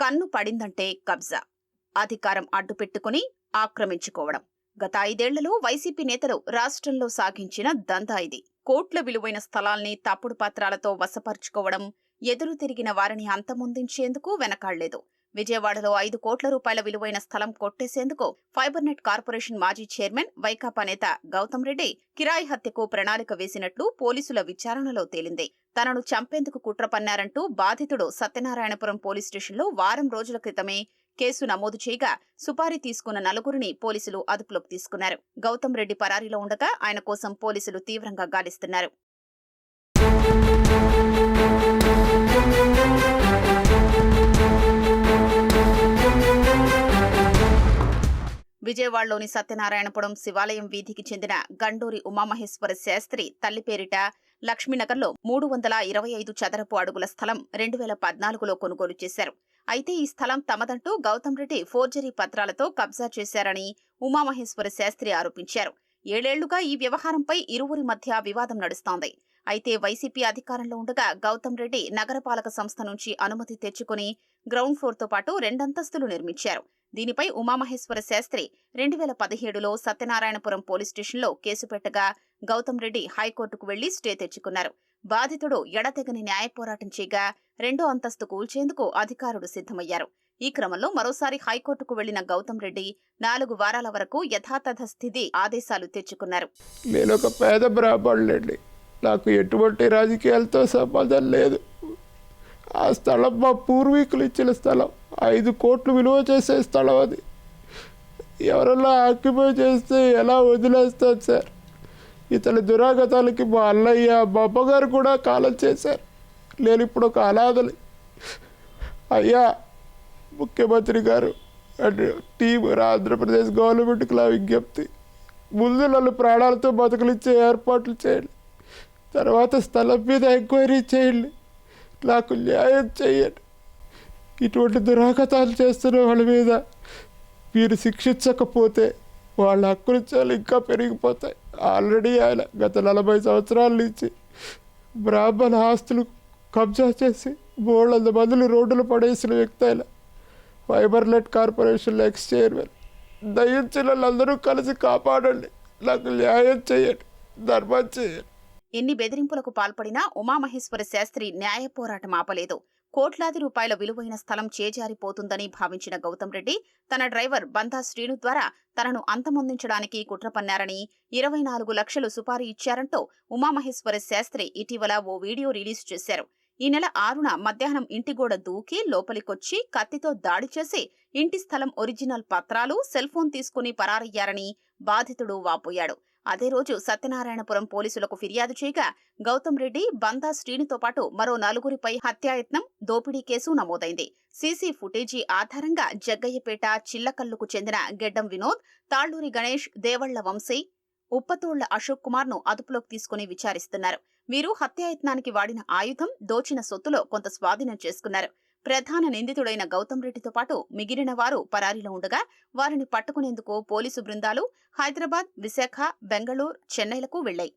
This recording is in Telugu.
కన్ను పడిందంటే కబ్జా. అధికారం అడ్డుపెట్టుకుని ఆక్రమించుకోవడం. గత ఐదేళ్ళలో వైసీపీ నేతలు రాష్ట్రంలో సాగించిన దందా ఇది. కోట్ల విలువైన స్థలాల్ని తప్పుడు పత్రాలతో వశపరుచుకోవడం ఎదురు తిరిగిన వారిని అంతమొందించేందుకు వెనకాళ్ళేదు విజయవాడలో ఐదు కోట్ల రూపాయల విలువైన స్థలం కొట్టేసేందుకు ఫైబర్నెట్ కార్పొరేషన్ మాజీ చైర్మన్ వైకాపా నేత గౌతమ్ రెడ్డి కిరాయి హత్యకు ప్రణాళిక వేసినట్లు పోలీసుల విచారణలో తేలింది. తనను చంపేందుకు కుట్ర పన్నారంటూ బాధితుడు సత్యనారాయణపురం పోలీస్ స్టేషన్లో వారం రోజుల క్రితమే కేసు నమోదు చేయగా సుపారీ తీసుకున్న నలుగురిని పోలీసులు అదుపులోకి తీసుకున్నారు. గౌతమ్ రెడ్డి పరారీలో ఉండగా ఆయన కోసం పోలీసులు తీవ్రంగా గాలిస్తున్నారు. విజయవాడలోని సత్యనారాయణపురం శివాలయం వీధికి చెందిన గండూరి ఉమామహేశ్వర శాస్త్రి తల్లి పేరిట లక్ష్మీనగర్లో మూడు వందల ఇరవై ఐదు చదరపు అడుగుల స్థలం రెండు వేల పద్నాలుగులో కొనుగోలు చేశారు. అయితే ఈ స్థలం తమదంటూ గౌతమ్ రెడ్డి ఫోర్జరీ పత్రాలతో కబ్జా చేశారని ఉమామహేశ్వర శాస్త్రి ఆరోపించారు. ఏడేళ్ళుగా ఈ వ్యవహారంపై ఇరువురి మధ్య వివాదం నడుస్తోంది. అయితే వైసీపీ అధికారంలో ఉండగా గౌతమ్ రెడ్డి నగరపాలక సంస్థ నుంచి అనుమతి తెచ్చుకుని గ్రౌండ్ ఫ్లోర్తో పాటు రెండంతస్తులు నిర్మించారు. దీనిపై ఉమామహేశ్వర శాస్త్రి రెండు వేల పదిహేడులో సత్యనారాయణపురం పోలీస్ స్టేషన్లో కేసు పెట్టగా గౌతమ్ రెడ్డి హైకోర్టుకు వెళ్ళి స్టే తెచ్చుకున్నారు. బాధితుడు ఎడతెగని న్యాయ పోరాటం చేయగా రెండో అంతస్తు కూల్చేందుకు అధికారులు సిద్ధమయ్యారు. ఈ క్రమంలో మరోసారి హైకోర్టుకు వెళ్ళిన గౌతమ్ రెడ్డి నాలుగు వారాల వరకు యథాతథ స్థితి ఆదేశాలు తెచ్చుకున్నారు. నేను ఒక పేద బ్రాహ్మణులండి నాకు ఎటువంటి రాజకీయాలతో సంబంధం లేదు. ఆ స్థలం మా పూర్వీకులు ఇచ్చిన స్థలం. ఐదు కోట్లు విలువ చేసే స్థలం అది. ఎవరన్నా ఆక్యుపై చేస్తే ఎలా వదిలేస్తారు సార్? ఇతని దురాగతాలకి మా అన్నయ్య మా అమ్మగారు కూడా కాలం చేశారు. నేను ఇప్పుడు ఒక అనాథలి అయ్యా ముఖ్యమంత్రి గారు అండ్ టీం ఆంధ్రప్రదేశ్ గవర్నమెంట్కి నా విజ్ఞప్తి. ముందు నన్ను ప్రాణాలతో బతుకులిచ్చే ఏర్పాట్లు చేయండి. తర్వాత స్థలం మీద ఎంక్వైరీ చేయండి. నాకు న్యాయం చేయండి. ఇటువంటి దురాగతాలు చేస్తున్న వాళ్ళ మీద మీరు శిక్షించకపోతే వాళ్ళ హక్కులు ఇంకా పెరిగిపోతాయి. ఆల్రెడీ ఆయన గత నలభై సంవత్సరాల నుంచి బ్రాహ్మణ ఆస్తులు కబ్జా చేసి మూడు మందిని రోడ్డులు పడేసిన వ్యక్తి ఆయన. Fibernet corporation ex chairman. దయించిన వాళ్ళందరూ కలిసి కాపాడండి. నాకు న్యాయం చేయండి. ధర్మం చేయండి. ఎన్ని బెదిరింపులకు పాల్పడినా ఉమామహేశ్వర శాస్త్రి న్యాయ పోరాటం ఆపలేదు. కోట్లాది రూపాయల విలువైన స్థలం చేజారిపోతుందని భావించిన గౌతమ్ రెడ్డి తన డ్రైవర్ బందా శ్రీను ద్వారా తనను అంతమొందించడానికి కుట్ర పన్నారని ఇరవై నాలుగు లక్షలు సుపారీ ఇచ్చారంటూ ఉమామహేశ్వర శాస్త్రి ఇటీవల ఓ వీడియో రిలీజ్ చేశారు. ఈ నెల ఆరున మధ్యాహ్నం ఇంటి గోడ దూకి లోపలికొచ్చి కత్తితో దాడి చేసి ఇంటి స్థలం ఒరిజినల్ పత్రాలు సెల్ ఫోన్ తీసుకుని పరారయ్యారని బాధితుడు వాపోయాడు. అదే రోజు సత్యనారాయణపురం పోలీసులకు ఫిర్యాదు చేయగా గౌతమ్ రెడ్డి బందా శ్రీనితో పాటు మరో నలుగురిపై హత్యాయత్నం దోపిడీ కేసు నమోదైంది. సీసీ ఫుటేజీ ఆధారంగా జగ్గయ్యపేట చిల్లకల్లుకు చెందిన గెడ్డం వినోద్ తాళ్ళూరి గణేష్ దేవళ్ళ వంశీ ఉప్పతోళ్ళ అశోక్ కుమార్ను అదుపులోకి తీసుకుని విచారిస్తున్నారు. వీరు హత్యాయత్నానికి వాడిన ఆయుధం దోచిన సొత్తులో కొంత స్వాధీనం చేసుకున్నారు. ప్రధాన నిందితుడైన గౌతమ్ రెడ్డితో పాటు మిగిలిన వారు పరారీలో ఉండగా వారిని పట్టుకునేందుకు పోలీసు బృందాలు హైదరాబాద్ విశాఖ బెంగళూరు చెన్నైలకు వెళ్ళాయి